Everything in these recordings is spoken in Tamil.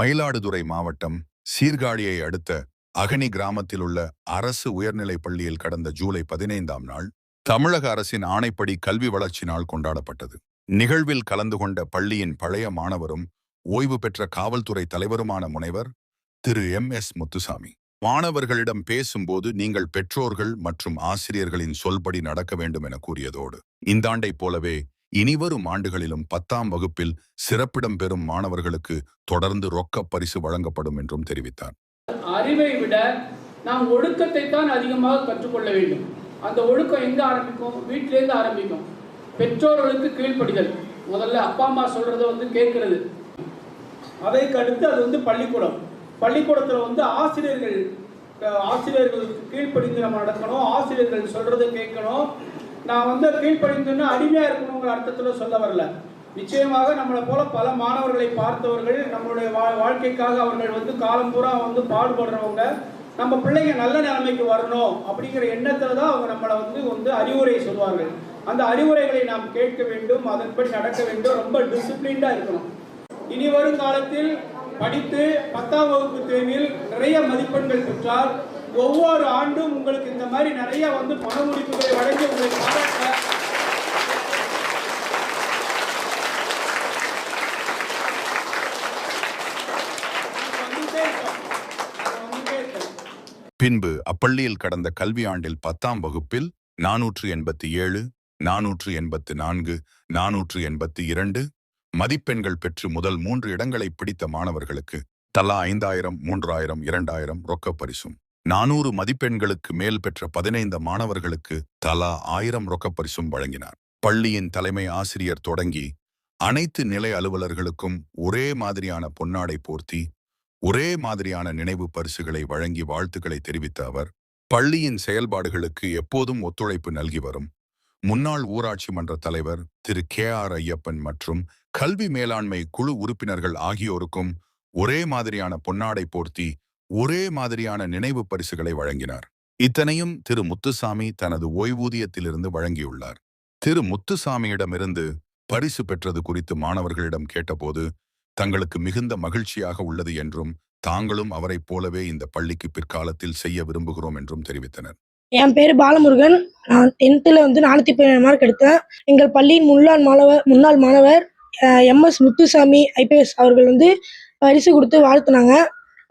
மயிலாடுதுறை மாவட்டம் சீர்காழியை அடுத்த அகனி கிராமத்தில் உள்ள அரசு உயர்நிலைப் பள்ளியில் கடந்த ஜூலை பதினைந்தாம் நாள் தமிழக அரசின் ஆணைப்படி கல்வி வளர்ச்சி நாள் கொண்டாடப்பட்டது. நிகழ்வில் கலந்து கொண்ட பள்ளியின் பழைய மாணவரும் ஓய்வு பெற்ற காவல்துறை தலைவருமான முனைவர் திரு. எம். எஸ். முத்துசாமி. மாணவர்களிடம் பேசும்போது நீங்கள் பெற்றோர்கள் மற்றும் ஆசிரியர்களின் சொல்படி நடக்க வேண்டும் என கூறியதோடு இந்தாண்டைப் போலவே இனிவரும் ஆண்டுகளிலும் பத்தாம் வகுப்பில் சிறப்பிடம் பெறும் மாணவர்களுக்கு தொடர்ந்து ரொக்க பரிசு வழங்கப்படும் என்றும் தெரிவித்தார். அறிவை விட நாம் ஒழுக்கத்தை தான் அதிகமாக கற்றுக்கொள்ள வேண்டும். அந்த ஒழுக்கம் எங்க ஆரம்பிக்கும்? வீட்டிலேருந்து ஆரம்பிக்கும். பெற்றோர்களுக்கு கீழ்ப்படிதல். முதல்ல அப்பா அம்மா சொல்றத வந்து கேட்கறது. அதைக்கு அடுத்து அது வந்து பள்ளிக்கூடம். பள்ளிக்கூடத்தில் வந்து ஆசிரியர்கள் ஆசிரியர்களுக்கு கீழ்ப்படிந்து நம்ம நடக்கணும். ஆசிரியர்கள் சொல்றதை கேட்கணும். நான் வந்து கீழ்ப்படிந்துன்னு அடிமையாக இருக்கணுங்கிற அர்த்தத்தில் சொல்ல வரல. நிச்சயமாக நம்மளை போல பல மாணவர்களை பார்த்தவர்கள் நம்மளுடைய வா- வாழ்க்கைக்காக அவர்கள் வந்து காலம் பூரா வந்து பாடுபடுறவங்க நம்ம பிள்ளைங்க நல்ல நிலைமைக்கு வரணும் அப்படிங்கிற எண்ணத்துல தான் அவங்க நம்மளை வந்து வந்து அறிவுரை சொல்வார்கள் அந்த அறிவுரைகளை நாம் கேட்க வேண்டும் அதன்படி நடக்க வேண்டும் ரொம்ப டிசிப்ளின்டா இருக்கணும். இனி வரும் காலத்தில் படித்து பத்தாம் வகுப்பு தேர்வில் நிறைய மதிப்பெண்கள் பெற்றால் ஒவ்வொரு ஆண்டும் உங்களுக்கு இந்த மாதிரி நிறைய வந்து பண முடிப்புகளை வழங்கி உங்களை பாராட்ட பின்பு அப்பள்ளியில் கடந்த கல்வியாண்டில் பத்தாம் வகுப்பில் நாநூற்று எண்பத்தி ஏழு நாநூற்று எண்பத்து நான்கு நாநூற்று எண்பத்தி இரண்டு மதிப்பெண்கள் பெற்று முதல் மூன்று இடங்களை பிடித்த மாணவர்களுக்கு தலா ஐந்தாயிரம் மூன்றாயிரம் இரண்டாயிரம் ரொக்கப் பரிசும். நானூறு மதிப்பெண்களுக்கு மேல் பெற்ற பதினைந்து மாணவர்களுக்கு தலா ஆயிரம் ரொக்கப் பரிசும் வழங்கினார். பள்ளியின் தலைமை ஆசிரியர் தொடங்கி அனைத்து நிலை அலுவலர்களுக்கும் ஒரே மாதிரியான பொன்னாடை போர்த்தி ஒரே மாதிரியான நினைவு பரிசுகளை வழங்கி வாழ்த்துக்களை தெரிவித்த அவர் பள்ளியின் செயல்பாடுகளுக்கு எப்போதும் ஒத்துழைப்பு நல்கி வரும். முன்னாள் ஊராட்சி மன்ற தலைவர் திரு. கே. ஆர். ஐயப்பன் மற்றும் கல்வி மேலாண்மை குழு உறுப்பினர்கள் ஆகியோருக்கும் ஒரே மாதிரியான பொன்னாடை போர்த்தி ஒரே மாதிரியான நினைவு பரிசுகளை வழங்கினார். இத்தனையும் திரு முத்துசாமி தனது ஓய்வூதியத்திலிருந்து வழங்கியுள்ளார். திரு முத்துசாமியிடமிருந்து பரிசு பெற்றது குறித்து மாணவர்களிடம் கேட்டபோது தங்களுக்கு மிகுந்த மகிழ்ச்சியாக உள்ளது என்றும் தாங்களும் அவரைப் போலவே இந்த பள்ளிக்கு பிற்காலத்தில் செய்ய விரும்புகிறோம் என்றும் தெரிவித்தனர். என் பேர் பாலமுருகன். நான் டென்த்தில் வந்து நானூற்றி பதினேழு மார்க் எடுத்தேன். எங்கள் பள்ளியின் முன்னாள் மாணவர் முன்னாள் மாணவர் எம் எஸ் முத்துசாமி ஐபிஎஸ் அவர்கள் வந்து பரிசு கொடுத்து வாழ்த்துனாங்க.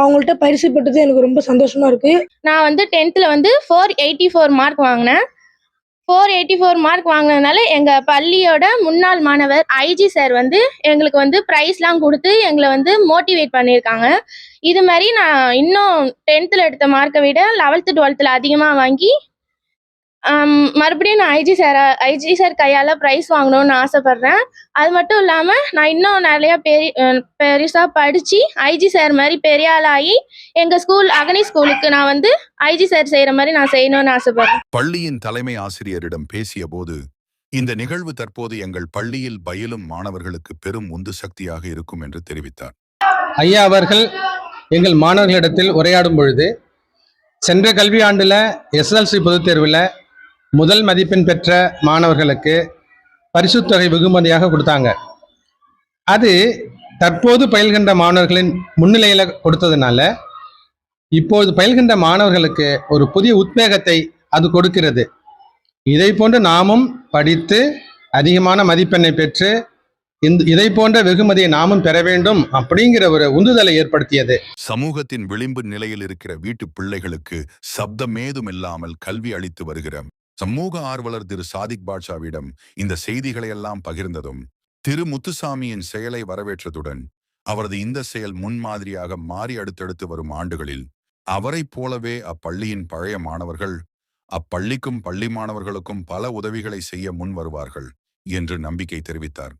அவங்கள்ட்ட பரிசு பெற்றது எனக்கு ரொம்ப சந்தோஷமா இருக்கு. நான் வந்து டென்த்தில் வந்து ஃபோர் எயிட்டி ஃபோர் மார்க் வாங்கினேன். ஃபோர் எயிட்டி ஃபோர் மார்க் வாங்கினதுனால எங்கள் பள்ளியோட முன்னாள் மாணவர் ஐஜி சார் வந்து எங்களுக்கு வந்து ப்ரைஸ்லாம் கொடுத்து எங்களை வந்து மோட்டிவேட் பண்ணியிருக்காங்க. இது மாதிரி நான் இன்னும் டென்த்தில் எடுத்த மார்க்கை விட லெவல்த்து டுவெல்த்தில் அதிகமாக வாங்கி மறுபடியும் நான் ஐஜி சார் ஐஜி சார் கையால் ப்ரைஸ் வாங்கணும்னு ஆசைப்பட்றேன். அது மட்டும் இல்லாமல் நான் இன்னும் நிறையா பெரிய பெருசாக படித்து ஐஜி சார் மாதிரி பெரிய ஆளாகி எங்கள் ஸ்கூல் அகனி ஸ்கூலுக்கு நான் வந்து ஐஜி சார் செய்கிற மாதிரி நான் செய்யணும்னு ஆசைப்படுறேன். பள்ளியின் தலைமை ஆசிரியரிடம் பேசியபோது இந்த நிகழ்வு தற்போது எங்கள் பள்ளியில் பயிலும் மாணவர்களுக்கு பெரும் உந்து சக்தியாக இருக்கும் என்று தெரிவித்தார். ஐயா அவர்கள் எங்கள் மாணவர்களிடத்தில் உரையாடும் பொழுது சென்ற கல்வியாண்டில் எஸ்எல்சி பொதுத் தேர்வில் முதல் மதிப்பெண் பெற்ற மாணவர்களுக்கு பரிசுத்தொகை வெகுமதியாக கொடுத்தாங்க. அது தற்போது பயில்கின்ற மாணவர்களின் முன்னிலையில் கொடுத்ததுனால இப்போது பயில்கின்ற மாணவர்களுக்கு ஒரு புதிய உத்வேகத்தை அது கொடுக்கிறது. இதை போன்று நாமும் படித்து அதிகமான மதிப்பெண்ணை பெற்று இந்த இதை போன்ற வெகுமதியை நாமும் பெற வேண்டும் அப்படிங்கிற ஒரு உந்துதலை ஏற்படுத்தியது. சமூகத்தின் விளிம்பு நிலையில் இருக்கிற வீட்டு பிள்ளைகளுக்கு சப்தமேதும் இல்லாமல் கல்வி அளித்து வருகிறோம் சமூக ஆர்வலர் திரு சாதிக் பாட்ஷாவிடம் இந்த செய்திகளையெல்லாம் பகிர்ந்ததும் திரு முத்துசாமியின் செயலை வரவேற்றதுடன் அவரது இந்த செயல் முன்மாதிரியாக மாறி அடுத்தடுத்து வரும் ஆண்டுகளில் அவரைப் போலவே அப்பள்ளியின் பழைய மாணவர்கள் அப்பள்ளிக்கும் பள்ளி மாணவர்களுக்கும் பல உதவிகளை செய்ய முன் வருவார்கள் என்று நம்பிக்கை தெரிவித்தார்.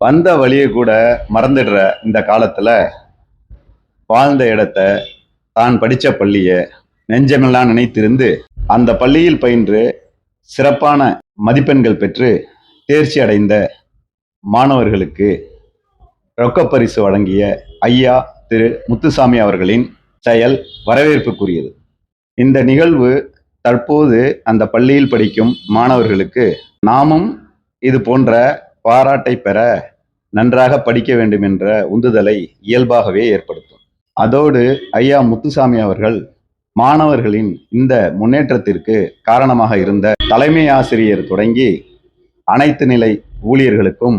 வந்த வழியை கூட மறந்துடுற இந்த காலத்துல வாழ்ந்த இடத்த தான் படிச்ச பள்ளியை நெஞ்சமெல்லாம் நினைத்திருந்து அந்த பள்ளியில் பயின்று சிறப்பான மதிப்பெண்கள் பெற்று தேர்ச்சி அடைந்த மாணவர்களுக்கு ரொக்கப்பரிசு வழங்கிய ஐயா திரு முத்துசாமி அவர்களின் செயல் வரவேற்புக்குரியது. இந்த நிகழ்வு தற்போது அந்த பள்ளியில் படிக்கும் மாணவர்களுக்கு நாமும் இது போன்ற பாராட்டை பெற நன்றாக படிக்க வேண்டும் என்ற உந்துதலை இயல்பாகவே ஏற்படுத்தும். அதோடு ஐயா முத்துசாமி அவர்கள் மாணவர்களின் இந்த முன்னேற்றத்திற்கு காரணமாக இருந்த தலைமை ஆசிரியர் தொடங்கி அனைத்து நிலை ஊழியர்களுக்கும்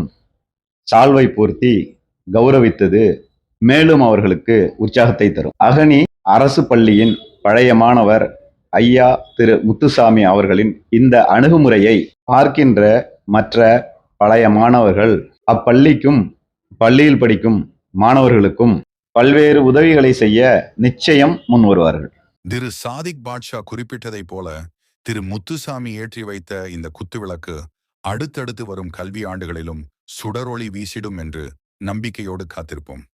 சால்வை பூர்த்தி கௌரவித்தது மேலும் அவர்களுக்கு உற்சாகத்தை தரும். அகனி அரசு பள்ளியின் பழைய மாணவர் ஐயா திரு முத்துசாமி அவர்களின் இந்த அணுகுமுறையை பார்க்கின்ற மற்ற பழைய மாணவர்கள் அப்பள்ளிக்கும் பள்ளியில் படிக்கும் மாணவர்களுக்கும் பல்வேறு உதவிகளை செய்ய நிச்சயம் முன் வருவார்கள் திரு சாதிக் பாட்ஷா குறிப்பிட்டதைப் போல திரு முத்துசாமி ஏற்றி வைத்த இந்த குத்துவிளக்கு அடுத்தடுத்து வரும் கல்வி ஆண்டுகளிலும் சுடரொளி வீசிடும் என்று நம்பிக்கையோடு காத்திருப்போம்.